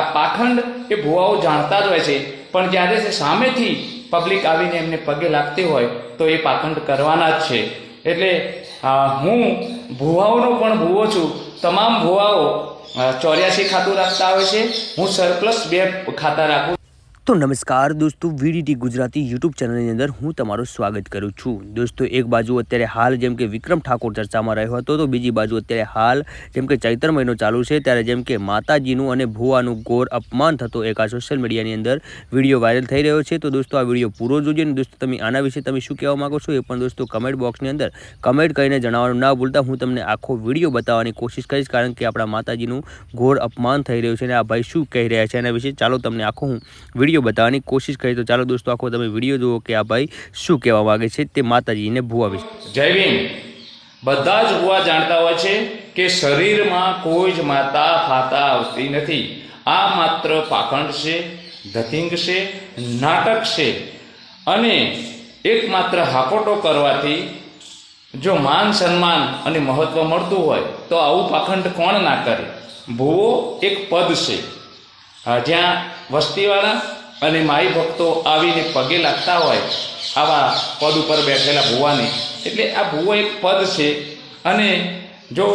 પાખંડ એ ભુવાઓ જાણતા જ હોય છે. પણ જ્યારે તે સામેથી પબ્લિક આવીને એમને પગે લાગતી હોય, તો એ પાખંડ કરવાના જ છે. એટલે હું ભુવાઓનો પણ ભુવો છું. તમામ ભુવાઓ ચોર્યાસી ખાતું રાખતા હોય છે. હું સરપ્લસ બે ખાતા રાખું તો નમસ્કાર દોસ્તો, વીડીટી ગુજરાતી યુટ્યુબ ચેનલની અંદર હું તમારું સ્વાગત કરું છું. દોસ્તો, એક બાજુ અત્યારે હાલ જેમ કે વિક્રમ ઠાકોર ચર્ચામાં રહ્યો હતો, તો બીજી બાજુ અત્યારે હાલ જેમ કે ચૈત્ર મહિનો ચાલુ છે, ત્યારે જેમ કે માતાજીનું અને ભુવાનું ઘોર અપમાન થતો એક આ સોશિયલ મીડિયાની અંદર વીડિયો વાયરલ થઈ રહ્યો છે. તો દોસ્તો, આ વીડિયો પૂરો જોજો અને દોસ્તો, તમે આના વિશે તમે શું કહેવા માંગો છો એ પણ દોસ્તો કમેન્ટ બોક્સની અંદર કમેન્ટ કરીને જણાવવાનું ના ભૂલતા હું તમને આખો વીડિયો બતાવવાની કોશિશ કરીશ, કારણ કે આપણા માતાજીનું ઘોર અપમાન થઈ રહ્યું છે અને આ ભાઈ શું કહી રહ્યા છે એના વિશે ચાલો તમને આખો હું વીડિયો બતાવવાની કોશિશ કરી. તો ચાલો દોસ્તો, આખો તમે વીડિયો જુઓ કે આ ભાઈ શું કહેવા માગે છે તે માતાજીને ભૂવા વિશે. જય ભીમ. બધા જ ભૂવા જાણતા હોય છે કે શરીરમાં કોઈ જ માતા ફાતા આવતી નથી. આ માત્ર પાખંડ છે, ધતિંગ છે, નાટક છે. અને એકમાત્ર હાકોટો કરવાથી જો માન, સન્માન અને મહત્વ મળતું હોય, તો આવું પાખંડ કોણ ના કરે? ભૂવો એક પદ છે. જ્યાં વસ્તીવાળા અને માઈ ભક્તો આવીને પગે લાગતા હોય, આવા પદ ઉપર બેઠેલા ભુવાને. એટલે આ ભુવો એક પદ છે અને જો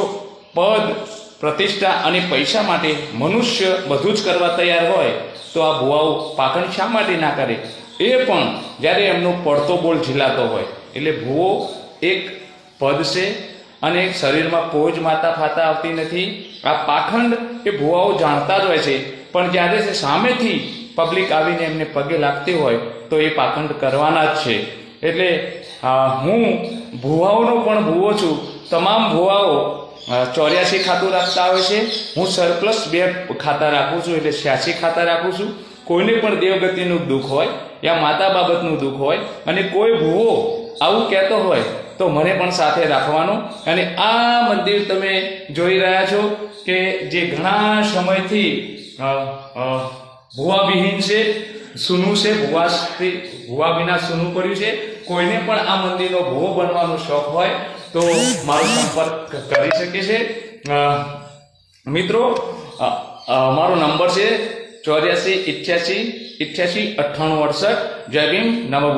પદ પ્રતિષ્ઠા અને પૈસા માટે મનુષ્ય બધું જ કરવા તૈયાર હોય, તો આ ભુવાઓ પાખંડ શા માટે ના કરે? એ પણ જ્યારે એમનો પડતો બોલ ઝીલાતો હોય. એટલે ભુવો એક પદ છે અને શરીરમાં કોઈ જ માતા ફાતા આવતી નથી. આ પાખંડ એ ભુવાઓ જાણતા જ હોય છે. પણ જ્યારે સામેથી પબ્લિક આવીને એમને પગે લાગતી હોય તો એ પાખંડ કરવાના જ છે. એટલે હું ભુવાઓનો પણ ભુવો છું. તમામ ભુવાઓ ચોર્યાસી ખાતું રાખતા હોય છે. હું સરપ્લસ બે ખાતા રાખું છું, એટલે છ્યાસી ખાતા રાખું છું. કોઈને પણ દેવગતિનું દુઃખ હોય યા માતા બાબતનું દુઃખ હોય અને કોઈ ભૂવો આવું કહેતો હોય તો મને પણ સાથે રાખવાનું. અને આ મંદિર તમે જોઈ રહ્યા છો કે જે ઘણા સમયથી અ, વિહીન છે સુનું છે ભુવાથી ભુવા વિના સુનુ કર્યું છે. કોઈને પણ આ મંદિરનો ભુવો બનવાનો શોખ હોય તો મારો સંપર્ક કરી શકે છે. મિત્રો મારો નંબર છે ચોર્યાસી ઇઠ્યાસી ઇઠ્યાસી અઠ્ઠાણું અડસઠ. જય ભીમ નમો